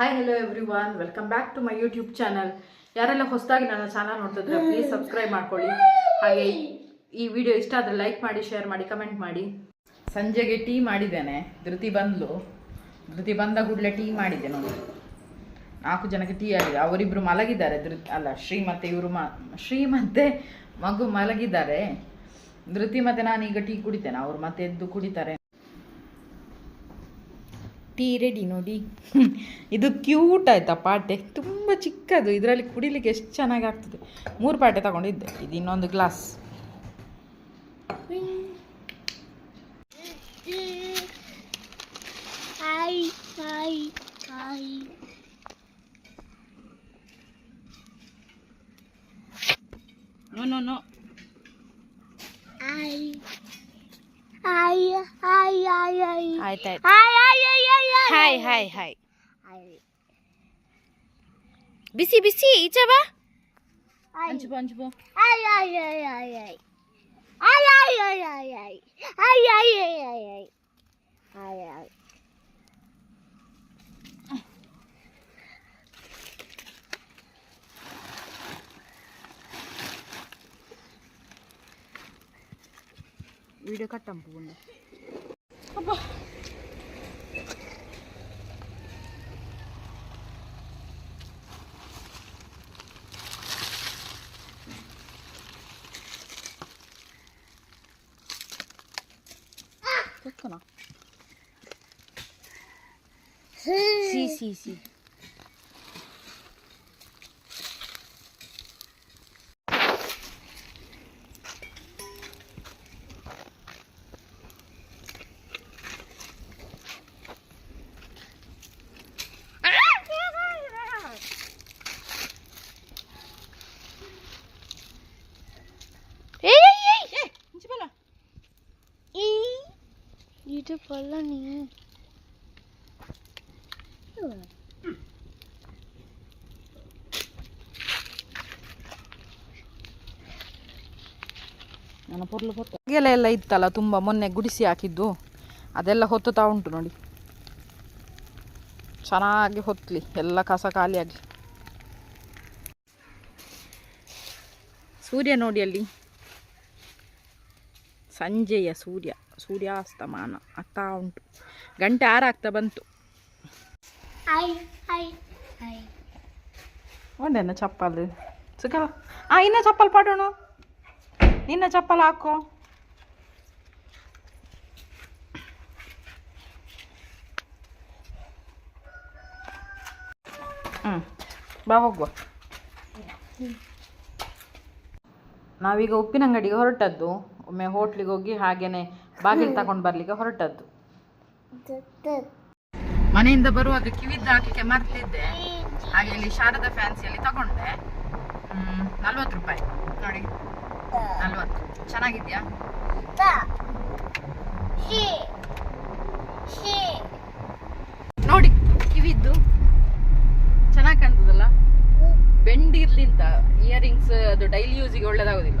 Hi hello everyone welcome back to my YouTube channel ಯಾರೆಲ್ಲ ಹೊಸದಾಗಿ ನನ್ನ ಚಾನಲ್ ನೋಡ್ತಿದ್ರೆ ಪ್ಲೀಸ್ ಸಬ್ಸ್ಕ್ರೈಬ್ ಮಾಡ್ಕೊಳ್ಳಿ. ಹಾಗೆ ಈ ವಿಡಿಯೋ ಇಷ್ಟ ಆದರೆ ಲೈಕ್ ಮಾಡಿ ಶೇರ್ ಮಾಡಿ ಕಮೆಂಟ್ ಮಾಡಿ. ಸಂಜೆಗೆ ಟೀ ಮಾಡಿದ್ದೇನೆ. ಧೃತಿ ಬಂದ್ಲು. ಧೃತಿ ಬಂದ ಕೂಡಲೇ ಟೀ ಮಾಡಿದ್ದೆ ನೋಡಿ. ನಾಲ್ಕು ಜನಕ್ಕೆ ಟೀ ಆಗಿದೆ. ಅವರಿಬ್ಬರು ಮಲಗಿದ್ದಾರೆ. ಧೃತಿ ಅಲ್ಲ ಶ್ರೀ ಮತ್ತೆ ಇವರು ಮ ಶ್ರೀ ಮತ್ತೆ ಮಗು ಮಲಗಿದ್ದಾರೆ. ಧೃತಿ ಮತ್ತೆ ನಾನೀಗ ಟೀ ಕುಡಿತೇನೆ. ಅವ್ರು ಮತ್ತೆ ಎದ್ದು ಕುಡಿತಾರೆ. ಟೀ ರೆಡಿ ನೋಡಿ. ಇದು ಕ್ಯೂಟ್ ಆಯಿತಾ ಪಾಟೆ. ತುಂಬ ಚಿಕ್ಕದು. ಇದರಲ್ಲಿ ಕುಡಿಲಿಕ್ಕೆ ಎಷ್ಟು ಚೆನ್ನಾಗಿ ಆಗ್ತದೆ. ಮೂರು ಪಾಟೆ ತಗೊಂಡಿದ್ದೆ. ಇದು ಇನ್ನೊಂದು glass. No no no Hi, hi, hi, hi. ಆಯ್ತಾಯ್ತು Hi, hi, hi, hi, hi. Hi hi hi Hi. ಬಿಸಿ ಬಿಸಿ ಈಚೆ ಬಾ Hi. ಹಂಚು ಹಂಚು Hi, hi, hi, hi, hi. Hi, hi, hi, hi, hi. Hi, hi, video కట్టం పోండి అబ్బా かな。しーしーしー。ಬಲ್ಲ ನೀವು ನನ್ನ ಪೊರ್ಲು ಹೊತ್ತ. ಹಾಗೆಲ್ಲ ಎಲ್ಲ ಇತ್ತಲ್ಲ ತುಂಬ ಮೊನ್ನೆ ಗುಡಿಸಿ ಹಾಕಿದ್ದು. ಅದೆಲ್ಲ ಹೊತ್ತುತ್ತಾ ಉಂಟು ನೋಡಿ. ಚೆನ್ನಾಗಿ ಹೊತ್ತಲಿ ಎಲ್ಲ ಕಸ ಖಾಲಿ ಆಗಲಿ ಸೂರ್ಯ ನೋಡಿ ಅಲ್ಲಿ. ಸಂಜೆಯ ಸೂರ್ಯ. ಸೂರ್ಯಾಸ್ತಮಾನ ಆಗ್ತಾ ಉಂಟು. ಗಂಟೆ ಆರಾಗ್ತಾ ಬಂತು. ಹಾಯ್ ಹಾಯ್ ಹಾಯ್ ಒಂದೇನ ಚಪ್ಪಲ್. ಸಿಗಲ್ಲ ಆ ಇನ್ನ ಚಪ್ಪಲ್ ಪಾಡೋಣ. ನಿನ್ನ ಚಪ್ಪಲ್ ಹಾಕೋ. ಹ್ಞೂ ಬಾ ಹೋಗುವ. ನಾವೀಗ ಉಪ್ಪಿನ ಅಂಗಡಿಗೆ ಹೊರಟದ್ದು. ಒಮ್ಮೆ ಹೋಟ್ಲಿಗೆ ಹೋಗಿ ಹಾಗೇನೆ ಬಾಗಿಲು ತಗೊಂಡು ಬರ್ಲಿಕ್ಕೆ ಹೊರಟದ್ದು. ಮನೆಯಿಂದ ಬರುವಾಗ ಕಿವಿದ್ದ ಹಾಕಲಿಕ್ಕೆ ಮರ್ತಿದ್ದೆ. ಹಾಗೆ ಇಲ್ಲಿ ಶಾರದ ಫ್ಯಾನ್ಸಿಯಲ್ಲಿ ತಗೊಂಡೆ. ನಲ್ವತ್ತು ರೂಪಾಯಿ. ನೋಡಿ. ನಲ್ವತ್ತು. ಚೆನ್ನಾಗಿದ್ಯಾ? ನೋಡಿ, ಕಿವಿದ್ದು. ಚೆನ್ನಾಗಿ ಕಾಣ್ತದಲ್ಲ? ಬೆಂಡ್ ಇರ್ಲಿಂತ ಇಯರಿಂಗ್ಸ್ ಅದು ಡೈಲಿ ಯೂಸಿಗೆ ಒಳ್ಳೇದಾಗೋದಿಲ್ಲ.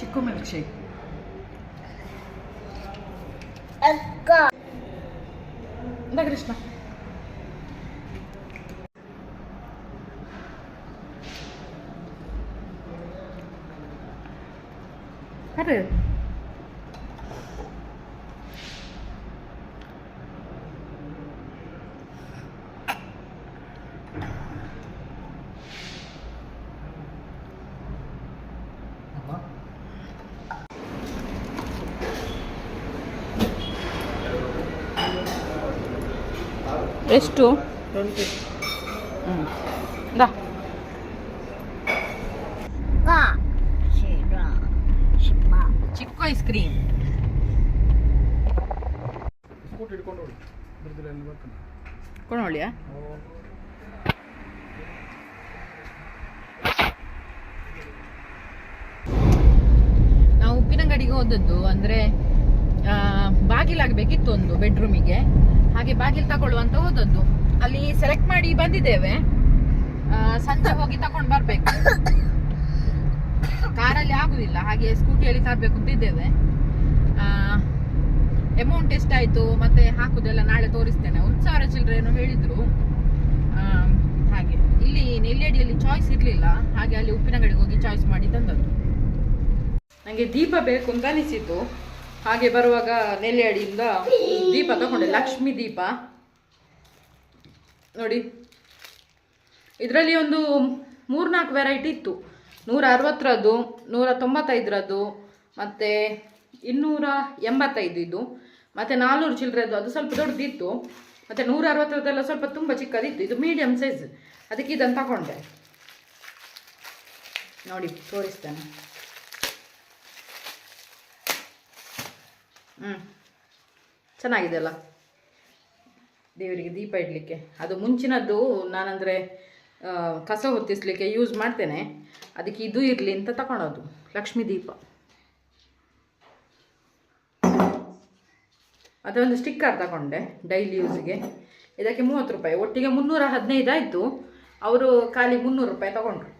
ചിക്കു മിൽക്ക് ഷേക്ക് എന്താ കൃഷ്ണ? അത് ಎಷ್ಟು? ಹ್ಞೂ ಚಿಕ್ಕ ಐಸ್ ಕ್ರೀಮ್. ಕೊಡೋಳಿಯಾ ನಾವು ಉಪ್ಪಿನಂಗಡಿಗೆ ಹೋದದ್ದು ಅಂದರೆ ಬಾಗಿಲಾಗಬೇಕಿತ್ತು ಒಂದು ಬೆಡ್ರೂಮಿಗೆ ಹಾಗೆ ಬಾಗಿಲು ತಗೊಳ್ಳುವಂತ ಹೋದದ್ದು. ಅಲ್ಲಿ ಸೆಲೆಕ್ಟ್ ಮಾಡಿ ಬಂದಿದ್ದೇವೆ. ಸಂಜೆ ಹೋಗಿ ತಗೊಂಡು ಬರ್ಬೇಕು. ಕಾರಲ್ಲಿ ಆಗುದಿಲ್ಲ, ಹಾಗೆ ಸ್ಕೂಟಿಯಲ್ಲಿ ತರಬೇಕು ಅಂತಿದ್ದೇವೆ ಅಮೌಂಟ್ ಎಷ್ಟಾಯ್ತು, ಮತ್ತೆ ಹಾಕುದೆಲ್ಲ ನಾಳೆ ತೋರಿಸ್ತೇನೆ. ಒಂದು ಸಾವಿರ ಚಿಲ್ಲರೆ ಏನೋ ಹೇಳಿದ್ರು. ಹಾಗೆ. ಇಲ್ಲಿ ನೆಲ್ಲಿಯಡಿಯಲ್ಲಿ ಚಾಯ್ಸ್ ಇರಲಿಲ್ಲ, ಹಾಗೆ ಅಲ್ಲಿ ಉಪ್ಪಿನಗಡಿಗೆ ಹೋಗಿ ಚಾಯ್ಸ್ ಮಾಡಿ ತಂದದ್ದು. ನನಗೆ ದೀಪ ಬೇಕು ಅಂತ ಅನಿಸಿತು ಹಾಗೆ ಬರುವಾಗ ನೆಲ್ಲಿಯಡಿಯಿಂದ ದೀಪ ತಗೊಂಡೆ, ಲಕ್ಷ್ಮಿ ದೀಪ. ನೋಡಿ, ಇದರಲ್ಲಿ ಒಂದು ಮೂರ್ನಾಲ್ಕು ವೆರೈಟಿ ಇತ್ತು. ನೂರ ಅರವತ್ತರದ್ದು, ನೂರ ತೊಂಬತ್ತೈದರದ್ದು, ಮತ್ತು ಇನ್ನೂರ ಎಂಬತ್ತೈದು ಇದು. ಮತ್ತು ನಾಲ್ನೂರು ಚಿಲ್ಲರೆದು ಅದು ಸ್ವಲ್ಪ ದೊಡ್ಡದಿತ್ತು. ಮತ್ತು ನೂರ ಅರವತ್ತರದ್ದೆಲ್ಲ ಸ್ವಲ್ಪ ತುಂಬ ಚಿಕ್ಕದಿತ್ತು. ಇದು ಮೀಡಿಯಮ್ ಸೈಜ್ ಅದಕ್ಕೆ ಇದನ್ನು ತಗೊಂಡೆ. ನೋಡಿ, ತೋರಿಸ್ತೇನೆ. ಹ್ಞೂ ಚೆನ್ನಾಗಿದೆ ಅಲ್ಲ ದೇವರಿಗೆ ದೀಪ ಇಡಲಿಕ್ಕೆ. ಅದು ಮುಂಚಿನದ್ದು ನಾನಂದರೆ ಕಸ ಹೊತ್ತಿಸ್ಲಿಕ್ಕೆ ಯೂಸ್ ಮಾಡ್ತೇನೆ. ಅದಕ್ಕೆ ಇದು ಇರಲಿ ಅಂತ ತಗೊಳೋದು ಲಕ್ಷ್ಮೀ ದೀಪ. ಅದೊಂದು ಸ್ಟಿಕ್ಕರ್ ತಗೊಂಡೆ ಡೈಲಿ ಯೂಸ್ಗೆ ಇದಕ್ಕೆ ಮೂವತ್ತು ರೂಪಾಯಿ. ಒಟ್ಟಿಗೆ ಮುನ್ನೂರ ಹದಿನೈದು ಆಯಿತು. ಅವರು ಖಾಲಿ ಮುನ್ನೂರು ರೂಪಾಯಿ ತಗೊಂಡ್ರು.